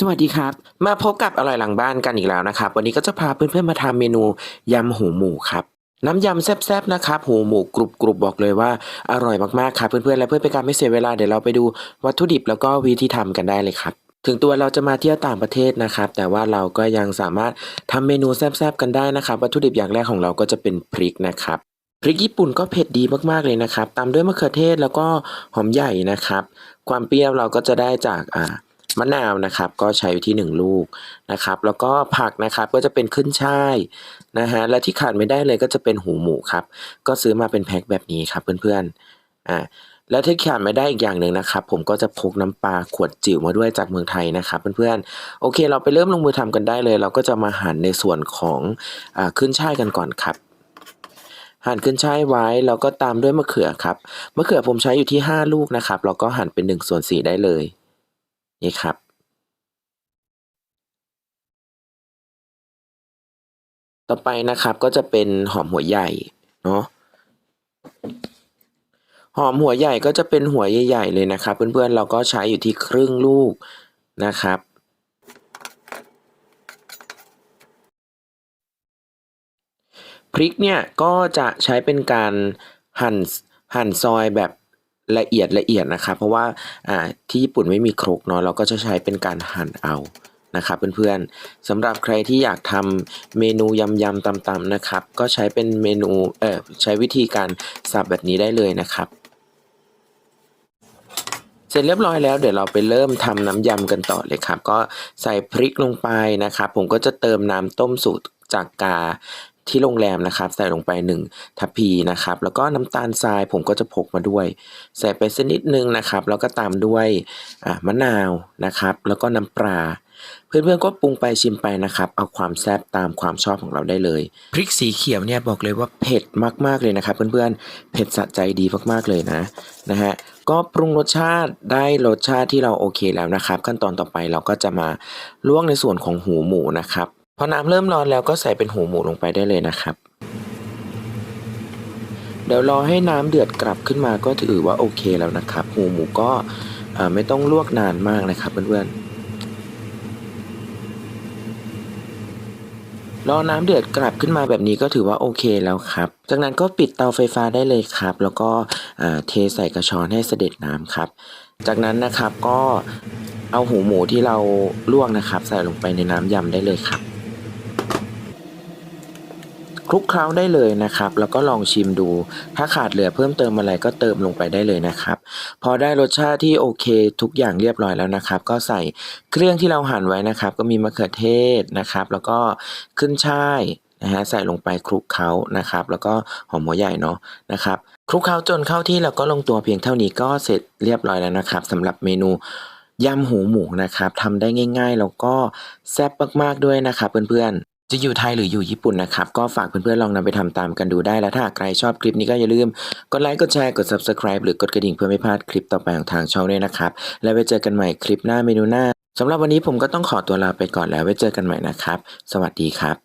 สวัสดีครับ มาพบกับอร่อยหลังบ้านกันอีกแล้วนะครับ วันนี้ก็จะพาเพื่อนๆมาทำเมนูยำหูหมูครับ น้ำยำแซ่บๆนะครับหูหมูกรุบกรุบบอกเลยว่าอร่อยมากๆครับเพื่อนๆและเพื่อเป็นการไม่เสียเวลาเดี๋ยวเราไปดูวัตถุดิบแล้วก็วิธีทำกันได้เลยครับ ถึงตัวเราจะมาเที่ยวต่างประเทศนะครับ แต่ว่าเราก็ยังสามารถทำเมนูแซ่บๆกันได้นะครับ วัตถุดิบอย่างแรกของเราก็จะเป็นพริกนะครับพริกญี่ปุ่นก็เผ็ดดีมากๆเลยนะครับ ตามด้วยมะเขือเทศแล้วก็หอมใหญ่นะครับ ความเปรี้ยวเราก็จะได้จากอ่า มะนาวนะครับก็ใช้อยู่ที่หนึ่งลูกนะครับแล้วก็ผักนะครับก็จะเป็นขึ้นช่ายนะฮะและที่ขาดไม่ได้เลยก็จะเป็นหูหมูครับก็ซื้อมาเป็นแพ็คแบบนี้ครับเพื่อนๆอ่าและที่ขาดไม่ได้อีกอย่างหนึ่งนะครับ ผมก็จะพกน้ำปลาขวดจิ๋วมาด้วยจากเมืองไทยนะครับเพื่อนๆโอเค เราไปเริ่มลงมือทำกันได้เลย เราก็จะมาหั่นในส่วนของอ่าขึ้นช่ายกันก่อนครับหั่นขึ้นช่ายไว้แล้วก็ตามด้วยมะเขือครับมะเขือผมใช้อยู่ที่ 5 ลูกนะครับแล้วก็หั่นเป็น1ส่วน4ได้เลย นี่ครับต่อไปนะครับก็จะเป็นหอมหัวใหญ่เนาะหอมหัวใหญ่ก็จะเป็นหัวใหญ่ ๆ เลยนะครับ เพื่อนๆเราก็ใช้อยู่ที่ครึ่งลูกนะครับ พริกเนี่ยก็จะใช้เป็นการหั่นหั่นซอยแบบ ละเอียดละเอียดนะครับเพราะว่าอ่าที่ญี่ปุ่นไม่มีครกเนาะเราก็จะใช้เป็นการหั่นเอานะครับเพื่อนๆสำหรับใครที่อยากทำเมนูยำยำตำๆนะครับ ก็ใช้เป็นเมนูเออใช้วิธีการสับแบบนี้ได้เลยนะครับ เสร็จเรียบร้อยแล้วเดี๋ยวเราไปเริ่มทำน้ำยำกันต่อเลยครับ ก็ใส่พริกลงไปนะครับ ผมก็จะเติมน้ำต้มสูตรจากกา ที่โรงแรมนะครับใส่ลงไป 1 ทัพพีนะครับ แล้วก็น้ำตาลทรายผมก็จะพกมาด้วย ใส่ไปสักนิดนึงนะครับ แล้วก็ตามด้วยอ่ามะนาวนะครับ แล้วก็น้ำปลาเพื่อนๆก็ปรุงไปชิมไปนะครับ เอาความแซ่บตามความชอบของเราได้เลยพริกสีเขียวเนี่ยบอกเลยว่าเผ็ดมากๆเลยนะครับ เพื่อนๆเผ็ดสะใจดีมากๆเลยนะนะฮะก็ปรุงรสชาติได้รสชาติที่เราโอเคแล้วนะครับ ขั้นตอนต่อไปเราก็จะมาลวกในส่วนของหูหมูนะครับ พอน้ำเริ่มร้อนแล้วก็ใส่เป็นหูหมูลงไปได้เลยนะครับ เดี๋ยวรอให้น้ำเดือดกลับขึ้นมาก็ถือว่าโอเคแล้วนะครับ หูหมูก็ไม่ต้องลวกนานมากนะครับเพื่อนๆ รอน้ำเดือดกลับขึ้นมาแบบนี้ก็ถือว่าโอเคแล้วครับ จากนั้นก็ปิดเตาไฟฟ้าได้เลยครับ แล้วก็เทใส่กระชอนให้เสด็จน้ำครับ จากนั้นนะครับก็เอาหูหมูที่เราลวกนะครับ ใส่ลงไปในน้ำยำได้เลยครับ คลุกเคล้าได้เลยนะครับ แล้วก็ลองชิมดู ถ้าขาดเหลือเพิ่มเติมอะไรก็เติมลงไปได้เลยนะครับ พอได้รสชาติที่โอเคทุกอย่างเรียบร้อยแล้วนะครับ ก็ใส่เครื่องที่เราหั่นไว้นะครับ ก็มีมะเขือเทศนะครับ แล้วก็ขึ้นช่ายนะฮะใส่ลงไปคลุกเคล้านะครับ แล้วก็หอมหัวใหญ่เนาะนะครับคลุกเคล้าจนเข้าที่แล้วก็ลงตัวเพียงเท่านี้ก็เสร็จเรียบร้อยแล้วนะครับสำหรับเมนูยำหูหมูนะครับทำได้ง่าย ๆ แล้วก็แซ่บมากๆด้วยนะครับเพื่อนๆ จะอยู่ไทยหรืออยู่ญี่ปุ่นนะครับ ก็ฝากเพื่อนๆลองนำไปทำตามกันดูได้ แล้วถ้าใครชอบคลิปนี้ก็อย่าลืม กดไลค์กดแชร์กด subscribe หรือกดกระดิ่งเพื่อไม่พลาดคลิปต่อไปของทางช่องด้วยนะครับ แล้วไปเจอกันใหม่คลิปหน้าเมนูหน้าสำหรับวันนี้ผมก็ต้องขอตัวลาไปก่อนแล้วไว้เจอกันใหม่นะครับ สวัสดีครับ